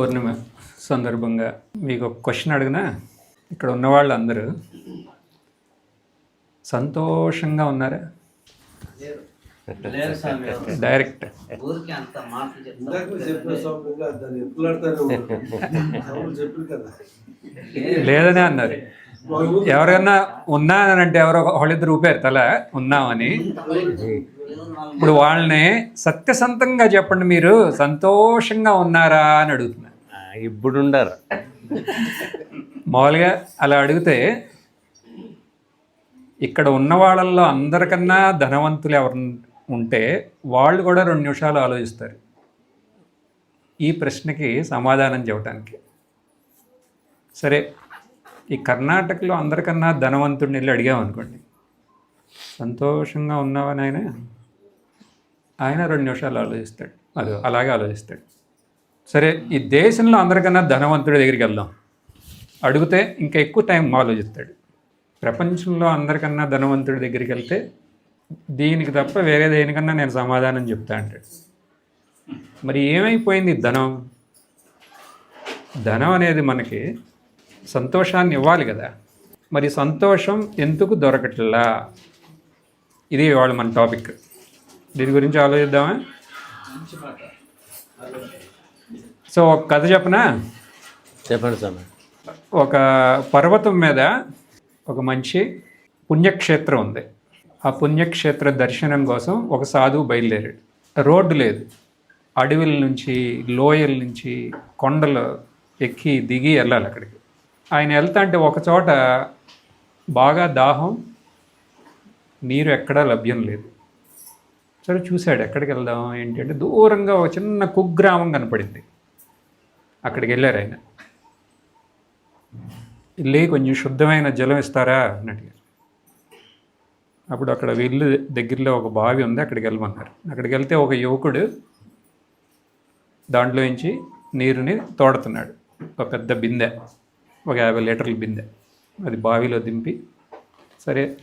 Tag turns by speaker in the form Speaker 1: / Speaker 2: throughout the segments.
Speaker 1: పౌర్ణిమ సందర్భంగా మీకు ఒక క్వశ్చన్ అడిగినా ఇక్కడ ఉన్న వాళ్ళందరూ సంతోషంగా ఉన్నారా. డైరెక్ట్ లేదనే అన్నారు. ఎవరైనా ఉన్నానంటే ఎవరో వాళ్ళిద్దరు ఊపారు తల ఉన్నామని. ఇప్పుడు వాళ్ళని సత్యసంతంగా చెప్పండి మీరు సంతోషంగా ఉన్నారా అని అడుగుతున్నారు
Speaker 2: ఇప్పుడు ఉండరు
Speaker 1: మామూలుగా అలా అడిగితే ఇక్కడ ఉన్న వాళ్ళల్లో అందరికన్నా ధనవంతులు ఎవరు ఉంటే వాళ్ళు కూడా రెండు నిమిషాలు ఆలోచిస్తారు. ఈ ప్రశ్నకి సమాధానం చెప్పడానికి సరే ఈ కర్ణాటకలో అందరికన్నా ధనవంతుడిని వెళ్ళి అడిగామనుకోండి. సంతోషంగా ఉన్నావా నాయన? ఆయన రెండు నిమిషాలు ఆలోచిస్తాడు. అది అలాగే ఆలోచిస్తాడు. సరే ఈ దేశంలో అందరికన్నా ధనవంతుడి దగ్గరికి వెళ్దాం. అడిగితే ఇంకా ఎక్కువ టైం ఆలోచిస్తాడు. ప్రపంచంలో అందరికన్నా ధనవంతుడి దగ్గరికి వెళ్తే దీనికి తప్ప వేరే దేనికన్నా నేను సమాధానం చెప్తా అంటాడు. మరి ఏమైపోయింది ధనం? ధనం అనేది మనకి సంతోషాన్ని ఇవ్వాలి కదా. మరి సంతోషం ఎందుకు దొరకట్లా? ఇది ఇవాళ మన టాపిక్. దీని గురించి ఆలోచిద్దామా? సో ఒక కథ చెప్పనా?
Speaker 2: చెప్పండి స్వామి.
Speaker 1: ఒక పర్వతం మీద ఒక మంచి పుణ్యక్షేత్రం ఉంది. ఆ పుణ్యక్షేత్ర దర్శనం కోసం ఒక సాధువు బయలుదేరాడు. రోడ్డు లేదు. అడవుల నుంచి లోయల నుంచి కొండలు ఎక్కి దిగి వెళ్ళాలి అక్కడికి. ఆయన వెళ్తా అంటే ఒక చోట బాగా దాహం నీరు ఎక్కడా లభ్యం లేదు. సరే చూశాడు ఎక్కడికి వెళ్దాం ఏంటి అంటే దూరంగా ఒక చిన్న కుగ్రామం కనపడింది. అక్కడికి వెళ్ళారు ఆయన. వెళ్ళి కొంచెం శుద్ధమైన జలం ఇస్తారా? అని అడిగారు. అప్పుడు అక్కడ వెళ్ళి దగ్గరలో ఒక బావి ఉంది అక్కడికి వెళ్ళమన్నారు. అక్కడికి వెళ్తే ఒక యువకుడు దాంట్లో నుంచి నీరుని తోడుతున్నాడు. ఒక పెద్ద బిందె ఒక యాభై లీటర్ల బిందె. అది బావిలో దింపి సరే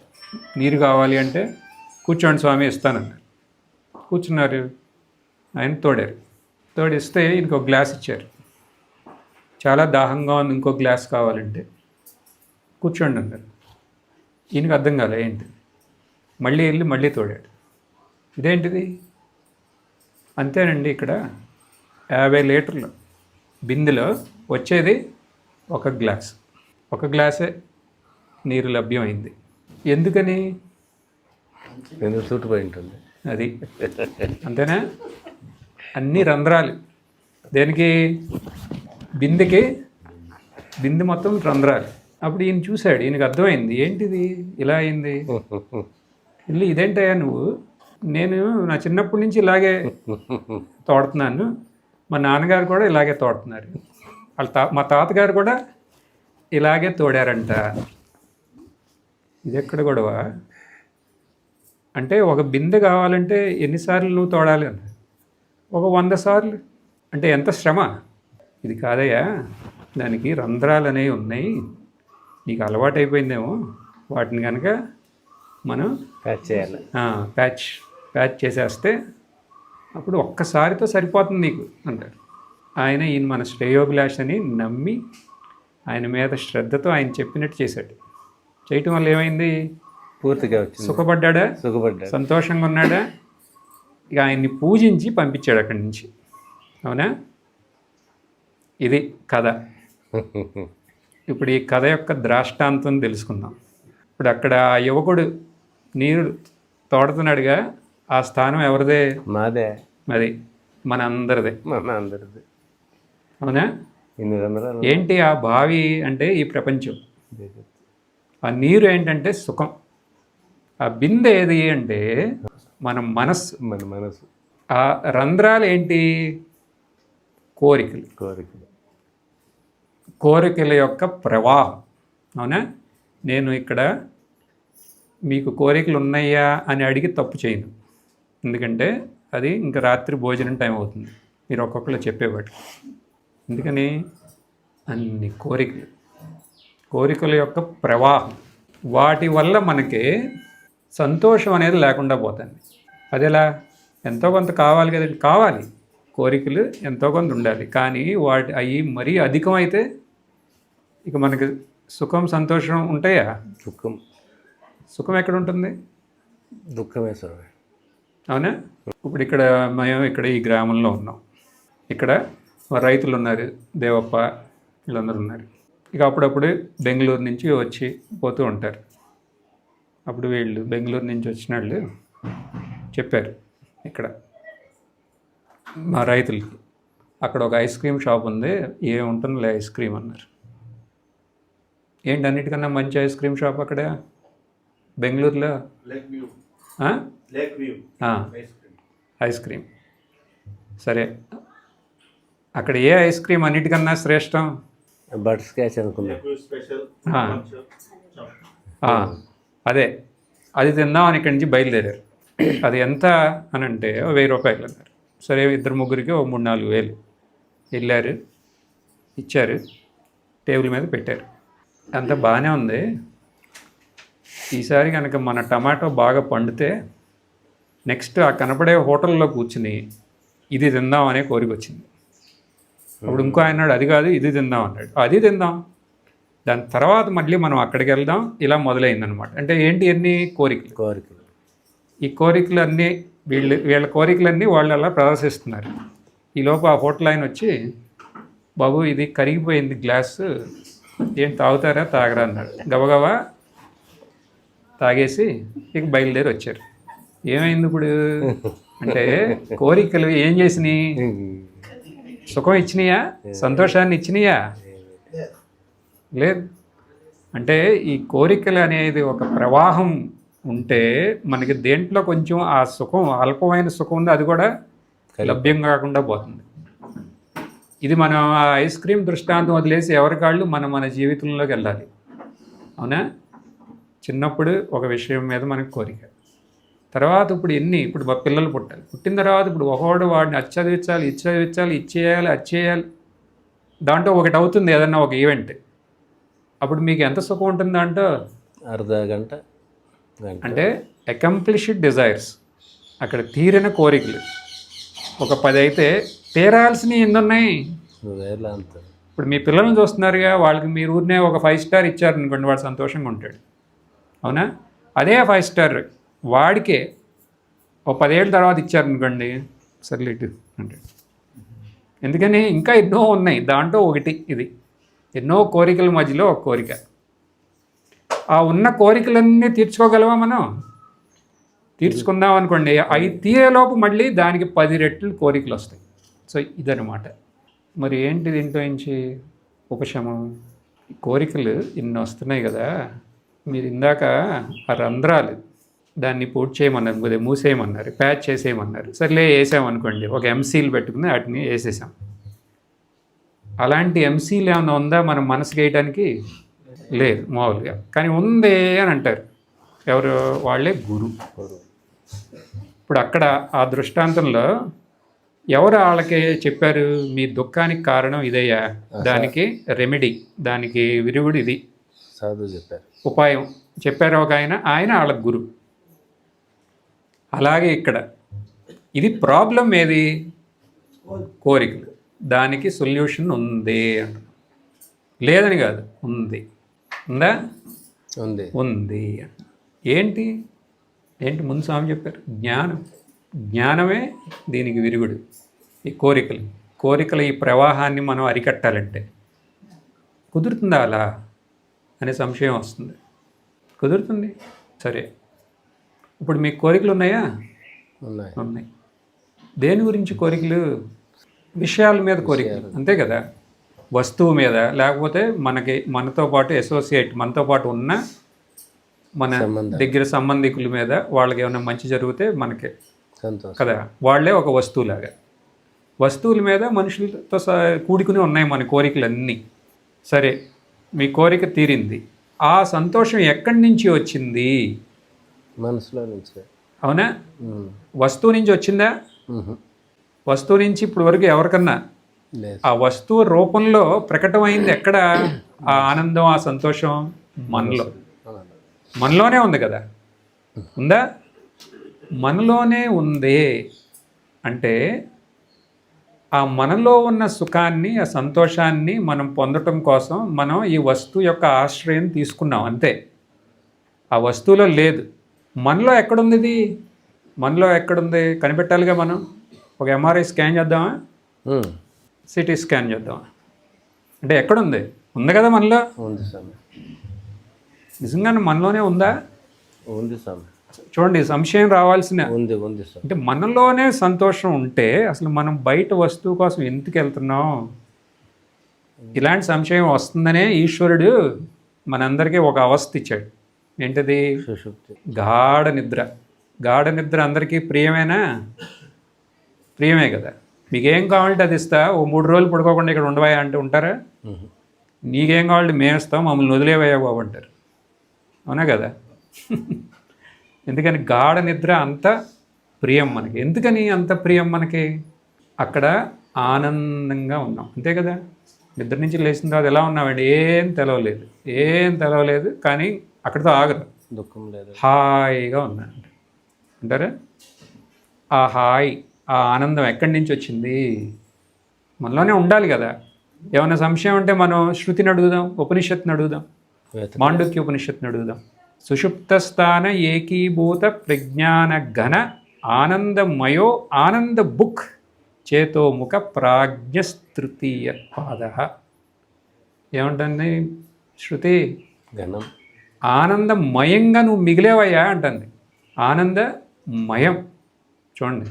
Speaker 1: నీరు కావాలి అంటే కూర్చోండి స్వామి ఇస్తానన్నారు. కూర్చున్నారు ఆయన తోడారు. తోడిస్తే ఇంకో గ్లాస్ ఇచ్చారు. చాలా దాహంగా ఉంది ఇంకో గ్లాస్ కావాలంటే కూర్చోండి అన్నారు ఈయనకు అర్థం కాలే ఏంటి? మళ్ళీ వెళ్ళి మళ్ళీ తోడాడు. ఇదేంటిది? అంతేనండి ఇక్కడ యాభై లీటర్లు బిందెలో వచ్చేది ఒక గ్లాస్. ఒక గ్లాసే నీరు లభ్యమైంది. ఎందుకని?
Speaker 2: ఎందుకు చుట్టుపోయి ఉంటుంది
Speaker 1: అది. అంతేనా? అన్ని రంధ్రాలు. దేనికి? బిందెకి బిందె మొత్తం రంధ్రాలు. అప్పుడు ఈయన చూశాడు ఈయనకు అర్థమైంది ఏంటిది? ఇలా అయింది? ఇల్లు ఇదేంటయ్యా నువ్వు? నేను నా చిన్నప్పటి నుంచి ఇలాగే తోడుతున్నాను. మా నాన్నగారు కూడా ఇలాగే తోడుతున్నారు. వాళ్ళ తా మా తాతగారు కూడా ఇలాగే తోడారంట. ఇది ఎక్కడ గొడవ? అంటే ఒక బిందె కావాలంటే ఎన్నిసార్లు నువ్వు తోడాలి? అన్న ఒక వంద సార్లు. అంటే ఎంత శ్రమ? ఇది కాదయ్యా. దానికి రంధ్రాలు అనేవి ఉన్నాయి. నీకు అలవాటు అయిపోయిందేమో. వాటిని కనుక మనం
Speaker 2: ప్యాచ్ చేయాలి.
Speaker 1: ప్యాచ్ ప్యాచ్ చేసేస్తే అప్పుడు ఒక్కసారితో సరిపోతుంది నీకు అంటారు ఆయన ఈయన మన శ్రేయోభిలాష్ అని నమ్మి ఆయన మీద శ్రద్ధతో ఆయన చెప్పినట్టు చేశాడు. చేయటం వల్ల ఏమైంది?
Speaker 2: పూర్తిగా
Speaker 1: సుఖపడ్డాడా?
Speaker 2: సుఖపడ్డాడు.
Speaker 1: సంతోషంగా ఉన్నాడా? ఇక ఆయన్ని పూజించి పంపించాడు అక్కడి నుంచి. అవునా? ఇది కథ. ఇప్పుడు ఈ కథ యొక్క ద్రాష్టాంతం తెలుసుకుందాం. ఇప్పుడు అక్కడ ఆ యువకుడు నీరు తోడుతున్నాడుగా ఆ స్థానం ఎవరిదే?
Speaker 2: మాదే.
Speaker 1: అది మన అందరిదే
Speaker 2: మన అందరిది
Speaker 1: అవునా ఏంటి ఆ బావి అంటే ఈ ప్రపంచం? ఆ నీరు ఏంటంటే సుఖం. ఆ బిందె ఏది అంటే మన మనస్సు.
Speaker 2: మన మనసు
Speaker 1: ఆ రంధ్రాలు ఏంటి? కోరికలు.
Speaker 2: కోరికలు.
Speaker 1: కోరికల యొక్క ప్రవాహం. అవునా? నేను ఇక్కడ మీకు కోరికలు ఉన్నాయా అని అడిగి తప్పు చేయను. ఎందుకంటే అది ఇంకా రాత్రి భోజనం టైం అవుతుంది. మీరు ఒక్కొక్కరు చెప్పేవాడు ఎందుకని? అన్ని కోరికలు. కోరికల యొక్క ప్రవాహం. వాటి వల్ల మనకి సంతోషం అనేది లేకుండా పోతుంది. అదేలా? ఎంతో కొంత కావాలి కదండి. కావాలి. కోరికలు ఎంతో కొంత ఉండాలి. కానీ వాటి అవి మరీ అధికమైతే ఇక మనకి సుఖం సంతోషం ఉంటాయా?
Speaker 2: దుఃఖం
Speaker 1: సుఖం ఎక్కడ ఉంటుంది
Speaker 2: దుఃఖమే స్వామి
Speaker 1: అవునా? ఇప్పుడు ఇక్కడ మేము ఇక్కడ ఈ గ్రామంలో ఉన్నాం. ఇక్కడ రైతులు ఉన్నారు దేవప్ప వీళ్ళందరూ ఉన్నారు. ఇక అప్పుడప్పుడు బెంగళూరు నుంచి వచ్చి పోతూ ఉంటారు. అప్పుడు వీళ్ళు బెంగళూరు నుంచి వచ్చిన వాళ్ళు చెప్పారు ఇక్కడ మా రైతులకి అక్కడ ఒక ఐస్ క్రీమ్ షాప్ ఉంది ఏముంటుందిలే ఐస్ క్రీమ్ అన్నారు. ఏంటి అన్నిటికన్నా మంచి ఐస్ క్రీమ్ షాప్ అక్కడ? బెంగళూరులో.
Speaker 3: Ice cream
Speaker 1: ice cream. సరే. అక్కడ ఏ ఐస్ క్రీమ్ అన్నిటికన్నా శ్రేష్టం?
Speaker 2: బటర్ స్కాచ్ అనుకున్నా.
Speaker 1: అదే. అది తిందామని ఇక్కడి నుంచి బయలుదేరారు. అది ఎంత అని అంటే ఓ వెయ్యి రూపాయలు అన్నారు. సరే ఇద్దరు ముగ్గురికి ఓ మూడు నాలుగు వేలు. వెళ్ళారు. ఇచ్చారు. టేబుల్ మీద పెట్టారు. అంత బాగానే ఉంది. ఈసారి కనుక మన టమాటో బాగా పండితే నెక్స్ట్ ఆ కనపడే హోటల్లో కూర్చుని ఇది తిందాం అనే కోరిక వచ్చింది. అప్పుడు ఇంకో ఆయన అన్నాడు అది కాదు ఇది తిందాం అన్నాడు. అది తిందాం. దాని తర్వాత మళ్ళీ మనం అక్కడికి వెళ్దాం ఇలా మొదలైందనమాట అంటే ఏంటి అన్ని కోరికలు?
Speaker 2: కోరికలు.
Speaker 1: ఈ కోరికలన్నీ వీళ్ళు వీళ్ళ కోరికలన్నీ వాళ్ళు అలా ప్రదర్శిస్తున్నారు. ఈ లోపు ఆ హోటల్ ఆయన వచ్చి బాబు ఇది కరిగిపోయింది గ్లాస్ ఏం తాగుతారా? తాగరా అన్నాడు. గబగబా తాగేసి ఇక బయలుదేరి వచ్చారు. ఏమైంది ఇప్పుడు? అంటే కోరికలు ఏం చేసినాయి? సుఖం ఇచ్చినాయా? సంతోషాన్ని ఇచ్చినాయా? లేదు. అంటే ఈ కోరికలు అనేది ఒక ప్రవాహం ఉంటే మనకి దేంట్లో కొంచెం ఆ సుఖం అల్పమైన సుఖం ఉంది అది కూడా లభ్యం కాకుండా పోతుంది. ఇది మనం ఆ ఐస్ క్రీమ్ దృష్టాంతం వదిలేసి ఎవరికాళ్ళు మనం మన జీవితంలోకి వెళ్ళాలి. అవునా? చిన్నప్పుడు ఒక విషయం మీద మనకు కోరిక. తర్వాత ఇప్పుడు ఎన్ని? ఇప్పుడు మా పిల్లలు పుట్టాలి పుట్టిన తర్వాత ఇప్పుడు ఒకవాడు వాడిని అది చదివించాలి ఇది చదివించాలి ఇది చేయాలి అది చేయాలి దాంట్లో ఒకటి అవుతుంది ఏదన్నా ఒక ఈవెంట్. అప్పుడు మీకు ఎంత సుఖం ఉంటుంది దాంట్లో?
Speaker 2: అర్ధ గంట
Speaker 1: అంటే అకంప్లిష్డ్ డిజైర్స్ అక్కడ తీరిన కోరికలు. ఒక పది అయితే తీరాల్సినవి ఎన్ని ఉన్నాయి ఇప్పుడు మీ పిల్లల్ని చూస్తున్నారుగా వాళ్ళకి మీరు ఊరినే ఒక ఫైవ్ స్టార్ ఇచ్చారనుకోండి వాడు సంతోషంగా ఉంటాడు. అవునా? అదే ఫైవ్ స్టార్ వాడికే ఓ పదేళ్ళ తర్వాత ఇచ్చారనుకోండి సర్లే ఇటు అంటాడు. ఎందుకని? ఇంకా ఎన్నో ఉన్నాయి. దాంట్లో ఒకటి ఇది. ఎన్నో కోరికల మధ్యలో ఒక కోరిక. ఆ ఉన్న కోరికలన్నీ తీర్చుకోగలవా మనం? తీర్చుకుందాం అనుకోండి అవి తీరేలోపు మళ్ళీ దానికి పది రెట్లు కోరికలు వస్తాయి సో ఇదనమాట మరి ఏంటి దీంట్లో నుంచి ఉపశమం? కోరికలు ఇన్ని వస్తున్నాయి కదా. మీరు ఇందాక ఆ రంధ్రాలు దాన్ని పూర్తి చేయమన్నారు కొద్దిగా మూసేయమన్నారు ప్యాచ్ చేసేయమన్నారు. సర్లే వేసామనుకోండి ఒక ఎంసీలు పెట్టుకుని వాటిని వేసేసాం. అలాంటి ఎంసీలు ఏమైనా ఉందా మనం మనసుకి వేయడానికి లేదు మామూలుగా. కానీ ఉందే అని అంటారు. ఎవరు? వాళ్ళే గురు. ఇప్పుడు అక్కడ ఆ దృష్టాంతంలో ఎవరు వాళ్ళకి చెప్పారు మీ దుఃఖానికి కారణం ఇదయ్యా దానికి రెమెడీ దానికి విరుగుడు ఇది.
Speaker 2: సాధువు చెప్పారు.
Speaker 1: ఉపాయం. చెప్పారు ఒక ఆయన ఆయన వాళ్ళ గురు. అలాగే ఇక్కడ. ఇది ప్రాబ్లం ఏది? కోరికలు. దానికి సొల్యూషన్ ఉంది అంటున్నాం లేదని కాదు ఉంది. ఉందా?
Speaker 2: ఉంది.
Speaker 1: ఉంది ఏంటి? ఏంటి ముందు స్వామి చెప్పారు? జ్ఞానం. జ్ఞానమే దీనికి విరుగుడు. ఈ కోరికలు. కోరికల ఈ ప్రవాహాన్ని మనం అరికట్టాలంటే కుదురుతుందా అలా అనే సంశయం వస్తుంది. కుదురుతుంది? సరే. ఇప్పుడు మీకు కోరికలు ఉన్నాయా?
Speaker 2: ఉన్నాయి.
Speaker 1: ఉన్నాయి. దేని గురించి కోరికలు? విషయాల మీద కోరికలు. అంతే కదా? వస్తువు మీద. లేకపోతే మనకి మనతో పాటు అసోసియేట్ మనతో పాటు ఉన్న మన. దగ్గర సంబంధికుల మీద వాళ్ళకి ఏమైనా మంచి జరిగితే మనకి కదా వాళ్ళే ఒక వస్తువులాగా. వస్తువుల మీద మనుషులతో కూడుకుని ఉన్నాయి మన కోరికలన్నీ. సరే మీ కోరిక తీరింది. ఆ సంతోషం ఎక్కడి నుంచి వచ్చింది?
Speaker 2: మనసులో నుంచి.
Speaker 1: అవునా. వస్తువు నుంచి వచ్చిందా. వస్తువు నుంచి ఇప్పుడు వరకు ఎవరికన్నా? ఆ వస్తువు రూపంలో ప్రకటమైంది ఎక్కడ? ఆ ఆనందం ఆ సంతోషం? మనలో. మనలోనే ఉంది కదా. ఉందా? మనలోనే ఉంది అంటే ఆ మనలో ఉన్న సుఖాన్ని ఆ సంతోషాన్ని మనం పొందటం కోసం మనం ఈ వస్తువు యొక్క ఆశ్రయం తీసుకున్నాం అంతే. ఆ వస్తువులో లేదు. మనలో ఎక్కడుంది ఇది మనలో ఎక్కడుంది? కనిపెట్టాలిగా మనం? ఒక ఎంఆర్ఐ స్కాన్ చేద్దామా? సిటీ స్కాన్ చేద్దామా? అంటే ఎక్కడుంది? ఉంది కదా మనలో?
Speaker 2: ఉంది స్వామి
Speaker 1: నిజంగానే మనలోనే ఉందా?
Speaker 2: ఉంది స్వామి
Speaker 1: చూడండి సంశయం రావాల్సిన
Speaker 2: ఉంది ఉంది స్వామి
Speaker 1: అంటే మనలోనే సంతోషం ఉంటే అసలు మనం బయట వస్తువు కోసం ఎందుకు వెళ్తున్నాం? ఇలాంటి సంశయం వస్తుందనే ఈశ్వరుడు మనందరికీ ఒక అవస్థ ఇచ్చాడు. ఏంటది? గాఢ నిద్ర. గాఢ నిద్ర అందరికీ ప్రియమేనా? ప్రియమే కదా. మీకేం కావాలంటే అది ఇస్తా. ఓ మూడు రోజులు పడుకోకుండా ఇక్కడ ఉండవా అంటే ఉంటారా. నీకేం కావాలంటే మేము ఇస్తాం మమ్మల్ని వదిలేవయ్యా బాబు అంటారు. అవునా కదా? ఎందుకని గాఢ నిద్ర అంత ప్రియం మనకి. ఎందుకని అంత ప్రియం మనకి? అక్కడ ఆనందంగా ఉన్నాం. అంతే కదా? నిద్ర నుంచి లేచిన తర్వాత ఎలా ఉన్నామండి? ఏం తెలవలేదు. ఏం తెలవలేదు కానీ అక్కడితో ఆగరు.
Speaker 2: దుఃఖం లేదు.
Speaker 1: హాయిగా ఉన్నాను అంటారా? ఆ హాయి ఆ ఆనందం ఎక్కడి నుంచి వచ్చింది? మనలోనే ఉండాలి కదా. ఏమైనా సంశయం ఉంటే మనం శృతిని అడుగుదాం ఉపనిషత్తుని అడుగుదాం మాండుక్య ఉపనిషత్తుని అడుగుదాం. సుషుప్త స్థాన ఏకీభూత ప్రజ్ఞాన ఘన ఆనందమయో ఆనంద బుక్ చేతోముఖ ప్రాజ్ఞస్తృతీయ పాద. ఏమంటుంది శృతి?
Speaker 2: ఘనం.
Speaker 1: ఆనందమయంగా నువ్వు మిగిలేవయ్యా అంటుంది. ఆనందమయం. చూడండి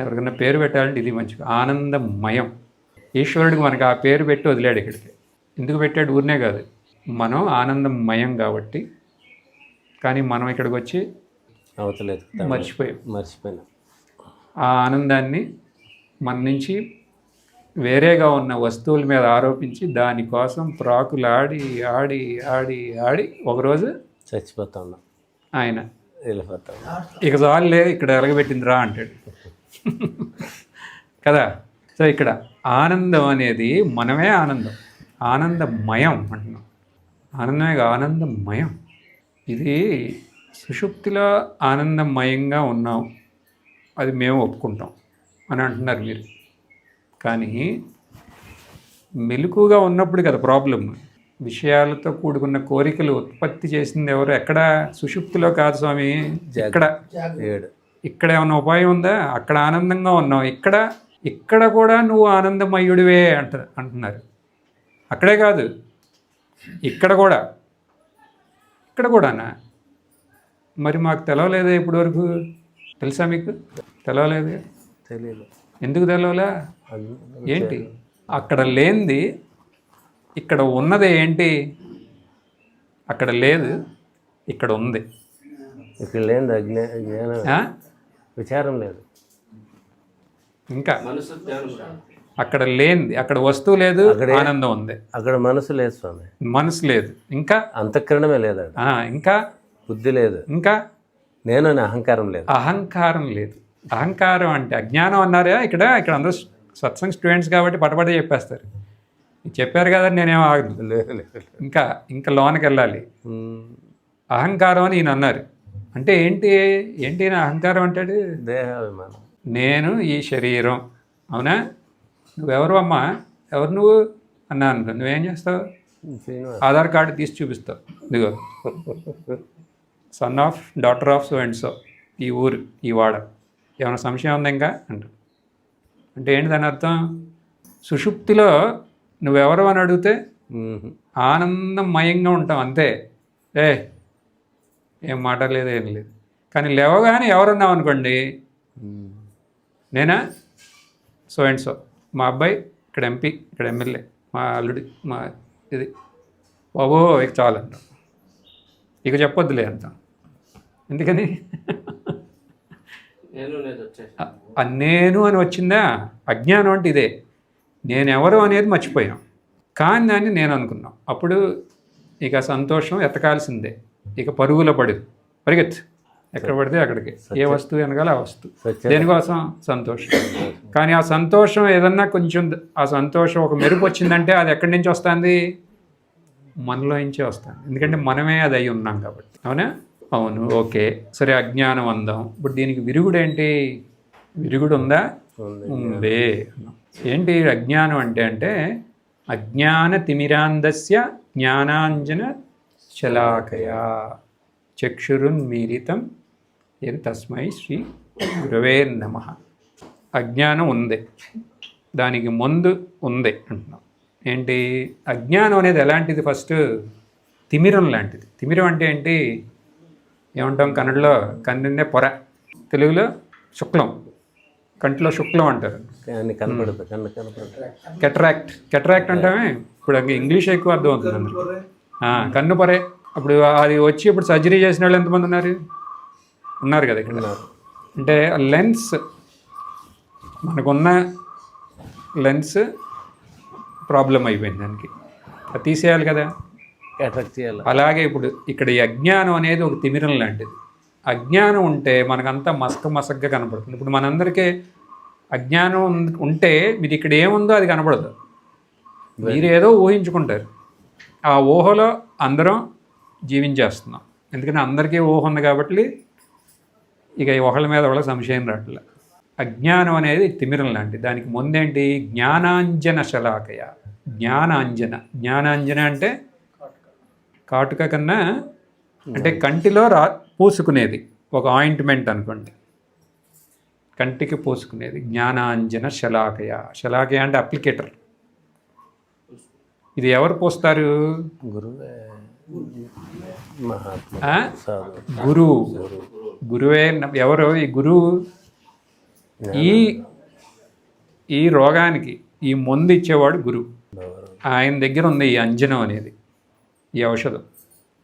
Speaker 1: ఎవరికైనా పేరు పెట్టాలంటే ఇది మంచిగా ఆనందమయం. ఈశ్వరుడికి మనకి ఆ పేరు పెట్టి వదిలాడు ఇక్కడికి. ఎందుకు పెట్టాడు ఊరినే కాదు. మనం ఆనందమయం కాబట్టి కానీ మనం ఇక్కడికి వచ్చి
Speaker 2: అవతలేదు
Speaker 1: మర్చిపోయాం
Speaker 2: మర్చిపోయినా.
Speaker 1: ఆ ఆనందాన్ని మన నుంచి వేరేగా ఉన్న వస్తువుల మీద ఆరోపించి దానికోసం ప్రాకులాడి ఆడి ఆడి ఆడి ఒకరోజు
Speaker 2: చచ్చిపోతా ఉన్నాం.
Speaker 1: ఆయన
Speaker 2: వెళ్ళిపోతా
Speaker 1: ఇక చాలులే ఇక్కడ ఎలగబెట్టింది రా అంటాడు. కదా? సో ఇక్కడ ఆనందం అనేది మనమే ఆనందం. ఆనందమయం అంటున్నాం. ఆనందమే ఆనందమయం. ఇది సుషుప్తిలో ఆనందమయంగా ఉన్నాం. అది మేము ఒప్పుకుంటాం అని అంటున్నారు మీరు. కానీ మెలకుగా ఉన్నప్పుడు కదా ప్రాబ్లం. విషయాలతో కూడుకున్న కోరికలు ఉత్పత్తి చేసింది ఎవరు? ఎక్కడ? సుషుప్తిలో కాదు స్వామి. ఇక్కడ.
Speaker 2: ఏడు
Speaker 1: ఇక్కడ ఏమైనా ఉపాయం ఉందా? అక్కడ ఆనందంగా ఉన్నావు ఇక్కడ ఇక్కడ కూడా నువ్వు ఆనందమయుడివే అంట అంటున్నారు. అక్కడే కాదు. ఇక్కడ కూడా. ఇక్కడ కూడానా? మరి మాకు తెలవలేదా ఇప్పటి వరకు తెలుసా మీకు? తెలవలేదు?
Speaker 2: తెలియదు
Speaker 1: ఎందుకు తెలవలా? ఏంటి? అక్కడ లేనిది ఇక్కడ ఉన్నది ఏంటి? అక్కడ లేదు ఇక్కడ ఉంది.
Speaker 2: ఇక్కడ
Speaker 1: ఆ?
Speaker 2: విచారం లేదు.
Speaker 1: ఇంకా?
Speaker 4: మనసు.
Speaker 1: అక్కడ లేనిది అక్కడ వస్తువు లేదు ఆనందం ఉంది.
Speaker 2: అక్కడ మనసు లేదు స్వామి.
Speaker 1: మనసు లేదు. ఇంకా?
Speaker 2: అంతఃకరణమే లేదు
Speaker 1: ఇంకా?
Speaker 2: బుద్ధి లేదు.
Speaker 1: ఇంకా?
Speaker 2: నేను అహంకారం లేదు.
Speaker 1: అహంకారం లేదు. అహంకారం అంటే అజ్ఞానం అన్నారా ఇక్కడ ఇక్కడ అందరూ సత్సంగ్ స్టూడెంట్స్ కాబట్టి పటపట చెప్పేస్తారు. చెప్పారు కదా నేనేం ఆగదు ఇంకా ఇంకా లోనకి వెళ్ళాలి. అహంకారం అని ఈయన అన్నారు. అంటే ఏంటి ఏంటి అహంకారం అంటాడు?
Speaker 2: దేహాభిమానం.
Speaker 1: నేను ఈ శరీరం. అవునా? నువ్వెవరు అమ్మా ఎవరు నువ్వు? అన్నా అనుకో. నువ్వేం చేస్తావు? ఆధార్ కార్డు తీసి చూపిస్తావు. ఇదిగో. Son of daughter of so and so ఈ ఊరు ఈ వాడ. ఏమైనా సంశయం ఉందా ఇంకా? అంట. అంటే ఏంటి దాని అర్థం? సుషుప్తిలో నువ్వెవరు అని అడిగితే ఆనందమయంగా ఉంటాం అంతే. ఏ ఏం మాట లేదు ఏం లేదు. కానీ లేవగానే ఎవరున్నాం అనుకోండి? నేనా? సో అండ్ సో మా అబ్బాయి ఇక్కడ ఎంపీ ఇక్కడ ఎమ్మెల్యే మా అల్లుడి మా ఇది. బాబో ఇక చాలు అంటాం. ఇక చెప్పొద్దులే అంటాం. ఎందుకని?
Speaker 4: నేను
Speaker 1: నేను అని వచ్చిందా? అజ్ఞానం అంటే ఇదే. నేనెవరు అనేది మర్చిపోయాం. కానీ దాన్ని నేను అనుకున్నాం. అప్పుడు ఇక సంతోషం ఎతకాల్సిందే. ఇక పరుగులో పడి పరిగెత్తు. ఎక్కడ పడితే అక్కడికి. ఏ వస్తువు వెనకాల ఆ వస్తువు. దేనికోసం? సంతోషం. కానీ ఆ సంతోషం ఏదన్నా కొంచెం ఆ సంతోషం ఒక మెరుపు వచ్చిందంటే అది ఎక్కడి నుంచి వస్తుంది? మనలో నుంచే వస్తుంది. ఎందుకంటే మనమే అది అయి ఉన్నాం కాబట్టి. అవునా? అవును. ఓకే. సరే అజ్ఞానం అందాం. ఇప్పుడు దీనికి విరుగుడు ఏంటి విరుగుడు ఉందా.
Speaker 2: ఉంది.
Speaker 1: ఏంటి అజ్ఞానం అంటే అంటే అజ్ఞాన తిమిరాంధస్య జ్ఞానాంజన శలాకయా చక్షురున్మీలితం ఇది తస్మై శ్రీ గురవే నమ. అజ్ఞానం ఉంది. దానికి ముందు ఉంది అంటున్నాం. ఏంటి? అజ్ఞానం అనేది ఎలాంటిది ఫస్ట్? తిమిరం లాంటిది. తిమిరం అంటే ఏంటి? ఏమంటాం కన్నడలో? కన్నుండే పొర. తెలుగులో శుక్లం. కంటిలో శుక్లం అంటారు. కెటరాక్ట్. కెటరాక్ట్ అంటామే? ఇప్పుడు ఇంగ్లీష్ ఎక్కువ అర్థం అవుతుంది కన్ను పొరే. అప్పుడు అది వచ్చి ఇప్పుడు సర్జరీ చేసిన వాళ్ళు ఎంతమంది ఉన్నారు? ఉన్నారు కదా ఇక్కడ. అంటే లెన్స్ మనకున్న లెన్స్ ప్రాబ్లం అయిపోయింది దానికి. అది తీసేయాలి కదా.
Speaker 2: అట్రాక్ట్ చేయాలి.
Speaker 1: అలాగే ఇప్పుడు ఇక్కడ ఈ అజ్ఞానం అనేది ఒక తిమిరం లాంటిది. అజ్ఞానం ఉంటే మనకంతా మసక మసగ్గా కనపడుతుంది. ఇప్పుడు మనందరికీ అజ్ఞానం ఉంటే మీరు ఇక్కడ ఏముందో అది కనపడదు. మీరు ఏదో ఊహించుకుంటారు. ఆ ఊహలో అందరం జీవించేస్తున్నాం. ఎందుకంటే అందరికీ ఊహ ఉంది కాబట్టి ఇక ఒకళ్ళ మీద వాళ్ళ సంశయం రావట్లే అజ్ఞానం అనేది తిమిరం లాంటిది. దానికి ముందేంటి? జ్ఞానాంజన శలాకయ. జ్ఞానాంజన. జ్ఞానాంజన అంటే కాటుక కన్నా అంటే కంటిలో రా పూసుకునేది. ఒక ఆయింట్మెంట్ అనుకోండి. కంటికి పూసుకునేది. జ్ఞానాంజన శలాకయ. శలాకయ అంటే అప్లికేటర్. ఇది ఎవరు పోస్తారు?
Speaker 2: గురువే.
Speaker 1: గురువు. గురువే ఎవరు? ఈ గురువు ఈ ఈ రోగానికి ఈ మందు ఇచ్చేవాడు గురువు ఆయన దగ్గర ఉంది ఈ అంజనం అనేది ఈ ఔషధం.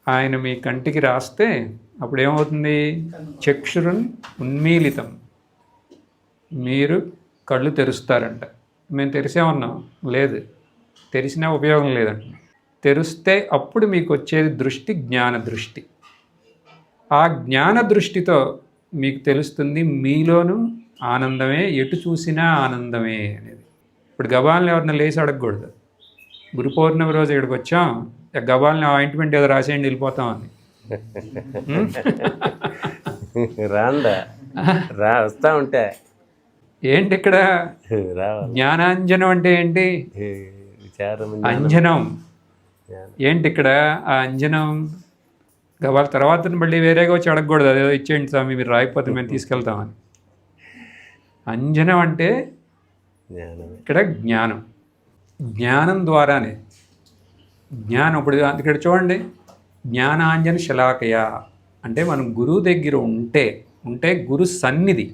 Speaker 1: ఆయన మీ కంటికి రాస్తే అప్పుడు ఏమవుతుంది చక్షురున్ ఉన్మీలితం. మీరు కళ్ళు తెరుస్తారంట. మేము తెరిసామన్నాం. లేదు. తెరిసినా ఉపయోగం లేదంట. తెరిస్తే అప్పుడు మీకు వచ్చేది దృష్టి జ్ఞాన దృష్టి. ఆ జ్ఞాన దృష్టితో మీకు తెలుస్తుంది మీలోనూ ఆనందమే ఎటు చూసినా ఆనందమే అనేది. ఇప్పుడు గబాల్ని ఎవరిని లేచి అడగకూడదు. గురు పౌర్ణమి రోజు ఇక్కడికి వచ్చాం ఇక గబాల్ని ఆయింట్మెంట్ ఏదో రాసేయండి వెళ్ళిపోతామని
Speaker 2: రాందా రా వస్తా ఉంటే.
Speaker 1: ఏంటి ఇక్కడ? జ్ఞానాంజనం అంటే ఏంటి? అంజనం. ఏంటి ఇక్కడ ఆ అంజనం? గబాల తర్వాత మళ్ళీ వేరేగా వచ్చి అడగకూడదు. అదేదో ఇచ్చేయండి స్వామి మీరు రాయిపోతే మేము తీసుకెళ్తామని. అంజనం అంటే ఇక్కడ జ్ఞానం. జ్ఞానం ద్వారానే. జ్ఞానం ఇప్పుడు ఇక్కడ చూడండి. జ్ఞానాంజన శలాకయ అంటే మనం గురువు దగ్గర ఉంటే ఉంటే గురు సన్నిధి.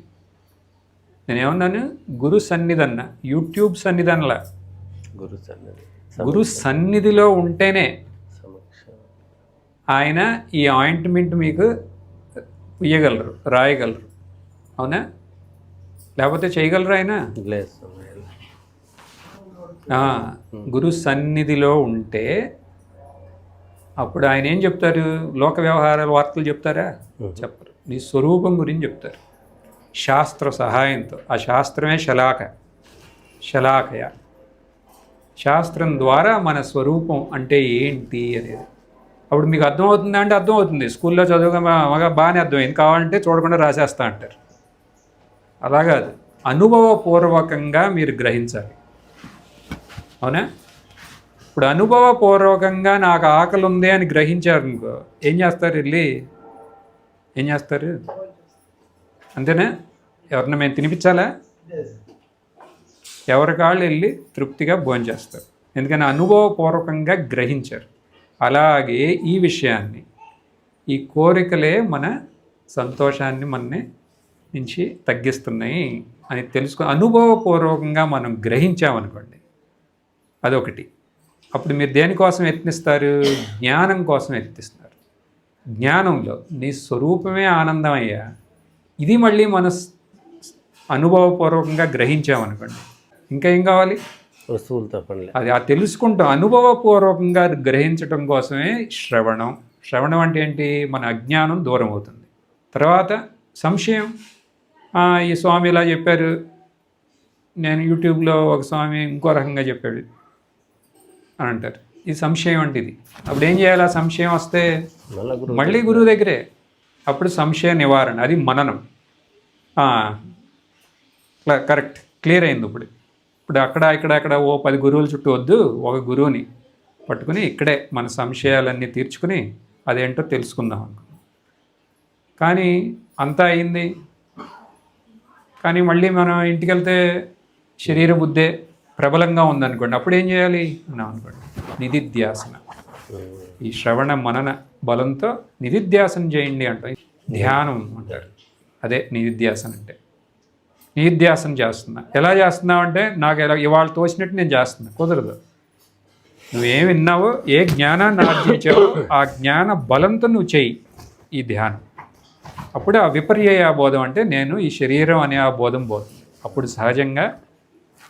Speaker 1: నేను ఏమన్నాను గురు సన్నిధి అన్న యూట్యూబ్ సన్నిధి అనలా
Speaker 2: గురు సన్నది
Speaker 1: గురు సన్నిధిలో ఉంటేనే ఆయన ఈ ఆయింట్మెంట్ మీకు ఇయ్యగలరు రాయగలరు. అవునా? లేకపోతే చేయగలరు ఆయన? గురు సన్నిధిలో ఉంటే అప్పుడు ఆయన ఏం చెప్తారు? లోక వ్యవహారాల వార్తలు చెప్తారా? చెప్పరు. నీ స్వరూపం గురించి చెప్తారు. శాస్త్ర సహాయంతో. ఆ శాస్త్రమే శలాక. శలాకయ. శాస్త్రం ద్వారా మన స్వరూపం అంటే ఏంటి అనేది. అప్పుడు మీకు అర్థమవుతుందా అంటే అర్థమవుతుంది. స్కూల్లో చదువుగా మగ బాగానే అర్థమైంది. కావాలంటే చూడకుండా రాసేస్తా అంటారు. అలా కాదు. అనుభవపూర్వకంగా మీరు గ్రహించాలి. అవునా? ఇప్పుడు అనుభవపూర్వకంగా నాకు ఆకలి ఉంది అని గ్రహించారు అనుకో ఏం చేస్తారు వెళ్ళి? ఏం చేస్తారు? అంతేనా? ఎవరిని మేము తినిపించాలా? ఎవరి కాళ్ళు వెళ్ళి తృప్తిగా భోంచేస్తారు. ఎందుకని? అనుభవపూర్వకంగా గ్రహించారు. అలాగే ఈ విషయాన్ని ఈ కోరికలే మన సంతోషాన్ని మనని నుంచి తగ్గిస్తున్నాయి అని తెలుసుకో అనుభవపూర్వకంగా మనం గ్రహించామనుకోండి అదొకటి. అప్పుడు మీరు దేనికోసం యత్నిస్తారు? జ్ఞానం కోసం యత్నిస్తారు. జ్ఞానంలో నీ స్వరూపమే ఆనందం అయ్యా ఇది మళ్ళీ మన అనుభవపూర్వకంగా గ్రహించామనుకోండి ఇంకా ఏం కావాలి?
Speaker 2: వస్తువులతో పనిలే
Speaker 1: అది ఆ తెలుసుకుంటాం అనుభవపూర్వకంగా గ్రహించటం కోసమే శ్రవణం. శ్రవణం అంటే ఏంటి? మన అజ్ఞానం దూరం అవుతుంది తర్వాత సంశయం. ఈ స్వామి ఇలా చెప్పారు. నేను యూట్యూబ్లో ఒక స్వామి ఇంకో రకంగా చెప్పాడు అని అంటారు. ఈ సంశయం అంటే ఇది. అప్పుడు ఏం చేయాలి? ఆ సంశయం వస్తే
Speaker 2: మళ్ళా గురువు
Speaker 1: దగ్గరే. అప్పుడు సంశయ నివారణ అది మననం. కరెక్ట్. క్లియర్ అయింది ఇప్పుడు. ఇప్పుడు అక్కడ ఇక్కడ అక్కడ ఓ పది గురువుల చుట్టూ వద్దు ఒక గురువుని పట్టుకుని ఇక్కడే మన సంశయాలన్నీ తీర్చుకుని అదేంటో తెలుసుకుందాం. అనుకున్నాం కానీ అంతా అయింది. కానీ మళ్ళీ మనం ఇంటికి వెళ్తే శరీర బుద్ధే ప్రబలంగా ఉందనుకోండి అప్పుడు ఏం చేయాలి? అన్నాం అనుకోండి. నిధిధ్యాసన. ఈ శ్రవణ మనన బలంతో నిధిధ్యాసన చేయండి అంటాం ధ్యానం అంటారు. అదే నిధిధ్యాసన అంటే. నిధిధ్యాసన చేస్తున్నా. ఎలా చేస్తున్నావు అంటే నాకు ఎలా ఇవాళ తోచినట్టు నేను చేస్తున్నా. కుదరదు. నువ్వేం విన్నావో ఏ జ్ఞానాన్ని ఆర్జించావో ఆ జ్ఞాన బలంతో నువ్వు చెయ్యి ఈ ధ్యానం. అప్పుడు ఆ విపర్యయ బోధం అంటే నేను ఈ శరీరం అనే ఆ బోధం పోతుంది అప్పుడు సహజంగా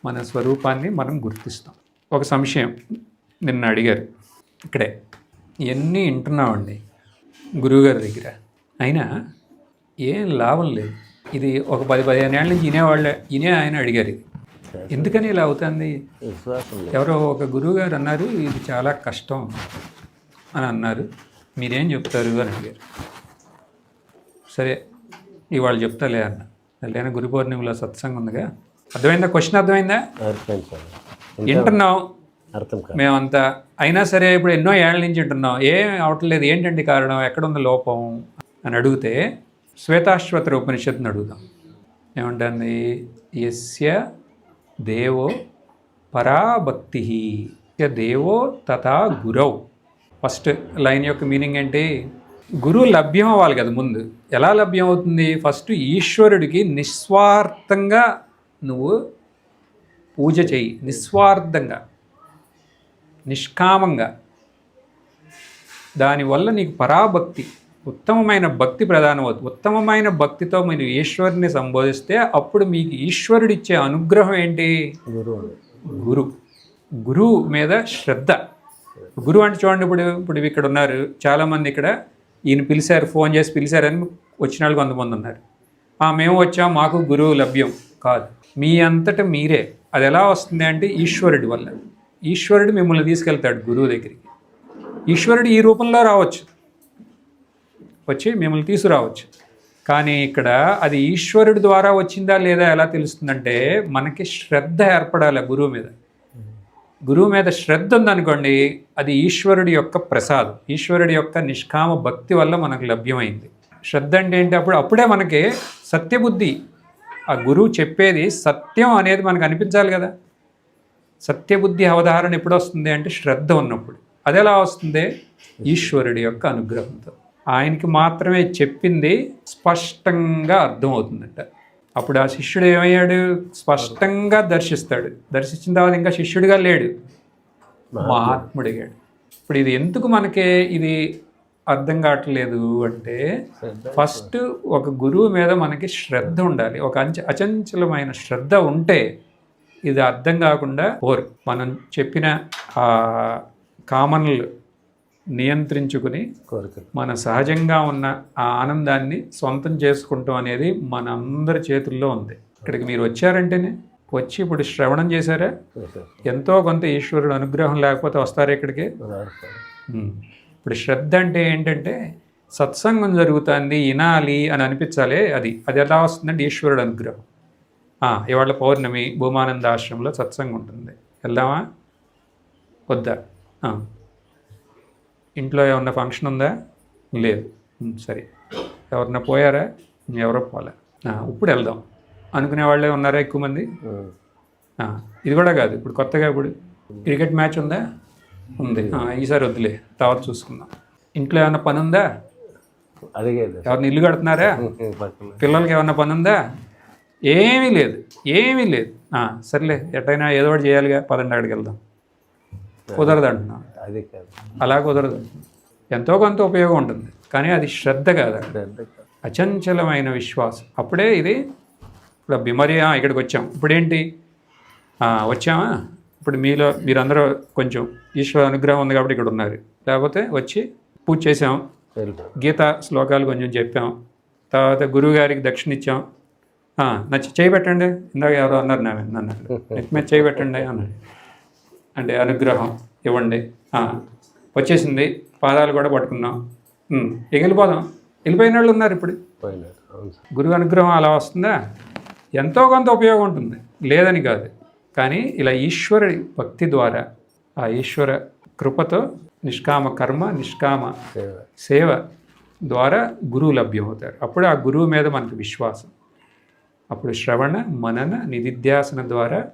Speaker 1: మన స్వరూపాన్ని మనం గుర్తిస్తాం. ఒక సంశయం నిన్న అడిగారు. ఇక్కడే. ఇవన్నీ వింటున్నామండి గురువుగారి దగ్గర. అయినా ఏం లాభం లేదు. ఇది ఒక పది పదిహేను ఏళ్ళ నుంచి వినేవాళ్ళే వినే ఆయన అడిగారు ఇది. ఎందుకని ఇలా అవుతుంది?
Speaker 2: లేదు.
Speaker 1: ఎవరో ఒక గురువు గారు అన్నారు ఇది చాలా కష్టం అని అన్నారు. మీరేం చెప్తారు అని అడిగారు. సరే ఇవాళ చెప్తాలే అన్న. లేని గురు పౌర్ణిమలో సత్సంగం ఉందిగా? అర్థమైందా? క్వశ్చన్ అర్థమైందా? వింటున్నాం. మేమంతా అయినా సరే ఇప్పుడు ఎన్నో ఏళ్ళ నుంచి వింటున్నాం. ఏం అవట్లేదు ఏంటండి కారణం? ఎక్కడుంది లోపం? అని అడిగితే శ్వేతాశ్వతర ఉపనిషత్తుని అడుగుదాం. ఏమంటుంది? యస్య దేవో పరాభక్తి. దేవో తథా గురవు ఫస్ట్ లైన్ యొక్క మీనింగ్ ఏంటి? గురువు లభ్యం అవ్వాలి కదా ముందు. ఎలా లభ్యం అవుతుంది? ఫస్ట్ ఈశ్వరుడికి నిస్వార్థంగా నువ్వు పూజ చేయి నిస్వార్థంగా. నిష్కామంగా. దానివల్ల నీకు పరాభక్తి. ఉత్తమమైన భక్తి ప్రధానం అవుతుంది. ఉత్తమమైన భక్తితో మీరు ఈశ్వరుని సంబోధిస్తే అప్పుడు మీకు ఈశ్వరుడిచ్చే అనుగ్రహం ఏంటి?
Speaker 2: గురువు
Speaker 1: గురు. గురువు మీద శ్రద్ధ. గురువు అంటే చూడండి ఇప్పుడు ఇప్పుడు ఇక్కడ ఉన్నారు. చాలామంది ఇక్కడ ఈయన పిలిచారు ఫోన్ చేసి పిలిచారని వచ్చిన వాళ్ళు కొంతమంది ఉన్నారు. "ఆ, మేము వచ్చాం మాకు గురువు లభ్యం. కాదు. మీ అంతట మీరే. అది ఎలా వస్తుంది అంటే ఈశ్వరుడి వల్ల. ఈశ్వరుడు మిమ్మల్ని తీసుకెళ్తాడు గురువు దగ్గరికి. ఈశ్వరుడు ఈ రూపంలో రావచ్చు. వచ్చి మిమ్మల్ని తీసుకురావచ్చు. కానీ ఇక్కడ అది ఈశ్వరుడి ద్వారా వచ్చిందా లేదా ఎలా తెలుస్తుందంటే మనకి శ్రద్ధ ఏర్పడాలి గురువు మీద. గురువు మీద శ్రద్ధ ఉందనుకోండి అది ఈశ్వరుడి యొక్క ప్రసాదం. ఈశ్వరుడి యొక్క నిష్కామ భక్తి వల్ల మనకు లభ్యమైంది. శ్రద్ధ అంటే ఏంటి? అప్పుడు అప్పుడే మనకి సత్యబుద్ధి. ఆ గురువు చెప్పేది సత్యం అనేది మనకు అనిపించాలి కదా. సత్యబుద్ధి అవధారణ ఎప్పుడు వస్తుంది అంటే శ్రద్ధ ఉన్నప్పుడు. అది ఎలా వస్తుంది? ఈశ్వరుడి యొక్క అనుగ్రహంతో. ఆయనకి మాత్రమే చెప్పింది స్పష్టంగా అర్థమవుతుందంట. అప్పుడు ఆ శిష్యుడు ఏమయ్యాడు? స్పష్టంగా దర్శిస్తాడు. దర్శించిన తర్వాత ఇంకా శిష్యుడిగా లేడు. మహాత్ముడిగాడు ఇప్పుడు ఇది ఎందుకు మనకి ఇది అర్థం కావట్లేదు అంటే ఫస్ట్ ఒక గురువు మీద మనకి శ్రద్ధ ఉండాలి. ఒక అంచ అచంచలమైన శ్రద్ధ ఉంటే ఇది అర్థం కాకుండా పోరు. మనం చెప్పిన కామన్లు నియంత్రించుకుని
Speaker 2: కోరికలు.
Speaker 1: మన సహజంగా ఉన్న ఆ ఆనందాన్ని సొంతం చేసుకుంటాం అనేది మన అందరి చేతుల్లో ఉంది. ఇక్కడికి మీరు వచ్చారంటేనే వచ్చి ఇప్పుడు శ్రవణం చేశారా. ఎంతో కొంత ఈశ్వరుడు అనుగ్రహం లేకపోతే వస్తారా ఇక్కడికి. ఇప్పుడు శ్రద్ధ అంటే ఏంటంటే సత్సంగం జరుగుతుంది వినాలి అని అనిపించాలి అది. అది ఎలా వస్తుందంటే ఈశ్వరుడు అనుగ్రహం. ఇవాళ పౌర్ణమి భూమానంద ఆశ్రమంలో సత్సంగం ఉంటుంది. వెళ్దామా? వద్దా. ఇంట్లో ఏమన్నా ఫంక్షన్ ఉందా? లేదు. సరే. ఎవరన్నా పోయారా? ఎవరో పోలే. ఇప్పుడు వెళ్దాం. అనుకునే వాళ్ళే ఉన్నారా ఎక్కువ మంది? ఇది కూడా కాదు. ఇప్పుడు కొత్తగా ఇప్పుడు క్రికెట్ మ్యాచ్ ఉందా? ఉంది. ఈసారి వద్దులే. తర్వాత చూసుకుందాం. ఇంట్లో ఏమన్నా పని ఉందా? ఎవరిని ఇల్లు కడుతున్నారా? పిల్లలకి ఏమన్నా పని ఉందా? ఏమీ లేదు. ఏమీ లేదు. సర్లే. ఎట్టయినా ఏదో ఒకటి చేయాలిగా. పదండి అక్కడికి వెళ్దాం. కుదరదు అంటున్నాం
Speaker 2: అది కాదు.
Speaker 1: అలా కుదరదు. ఎంతో కొంత ఉపయోగం ఉంటుంది. కానీ అది శ్రద్ధ కాదు. అచంచలమైన విశ్వాసం. అప్పుడే ఇది ఇప్పుడు బిమరి ఆ, ఇక్కడికి వచ్చాం. ఇప్పుడేంటి? వచ్చామా? ఇప్పుడు మీలో మీరందరూ కొంచెం ఈశ్వర అనుగ్రహం ఉంది కాబట్టి ఇక్కడ ఉన్నారు. లేకపోతే వచ్చి పూజ చేసాం. గీత శ్లోకాలు కొంచెం చెప్పాం. తర్వాత గురువు గారికి దక్షిణ ఇచ్చాం. నచ్చి చేయి పెట్టండి. ఇందాక ఎవరో అన్నారు నా అన్నారు నెత్తి మీద చేయి పెట్టండి అన్నాడు అంటే అనుగ్రహం ఇవ్వండి. వచ్చేసింది. పాదాలు కూడా పట్టుకున్నాం. వెళ్ళిపోదాం వెళ్ళిపోయిన వాళ్ళు ఉన్నారు ఇప్పుడు. గురువు అనుగ్రహం అలా వస్తుందా? ఎంతో కొంత ఉపయోగం ఉంటుంది. లేదని కాదు. కానీ ఇలా ఈశ్వర భక్తి ద్వారా ఆ ఈశ్వర కృపతో నిష్కామ కర్మ నిష్కామ
Speaker 2: సేవ.
Speaker 1: సేవ ద్వారా గురువు లభ్యమవుతారు అప్పుడు ఆ గురువు మీద మనకు విశ్వాసం. అప్పుడు శ్రవణ మనన నిధిధ్యాసన ద్వారా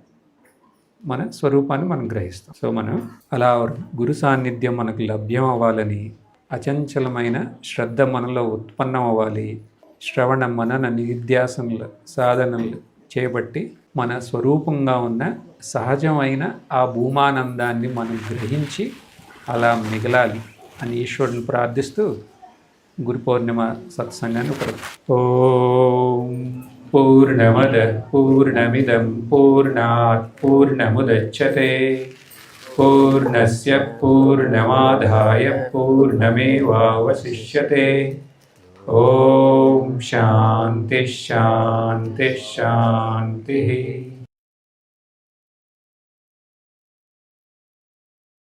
Speaker 1: మన స్వరూపాన్ని మనం గ్రహిస్తాం. సో మనం అలా గురు సాన్నిధ్యం మనకు లభ్యం అవ్వాలని అచంచలమైన శ్రద్ధ మనలో ఉత్పన్నం అవ్వాలి శ్రవణ మనన నిధ్యాసనలు సాధనలు చేపట్టి మన స్వరూపంగా ఉన్న సహజమైన ఆ భూమానందాన్ని మనం గ్రహించి అలా మిగలాలి అని ఈశ్వరుని ప్రార్థిస్తూ గురు పౌర్ణిమ సత్సంగాన్ని ఓం. పూర్ణమద పూర్ణమిదం పూర్ణాత్ పూర్ణముదచ్చతే పూర్ణస్య పూర్ణమాదాయ పూర్ణమేవావశిష్యతే ఓం శాంతి శాంతి శాంతి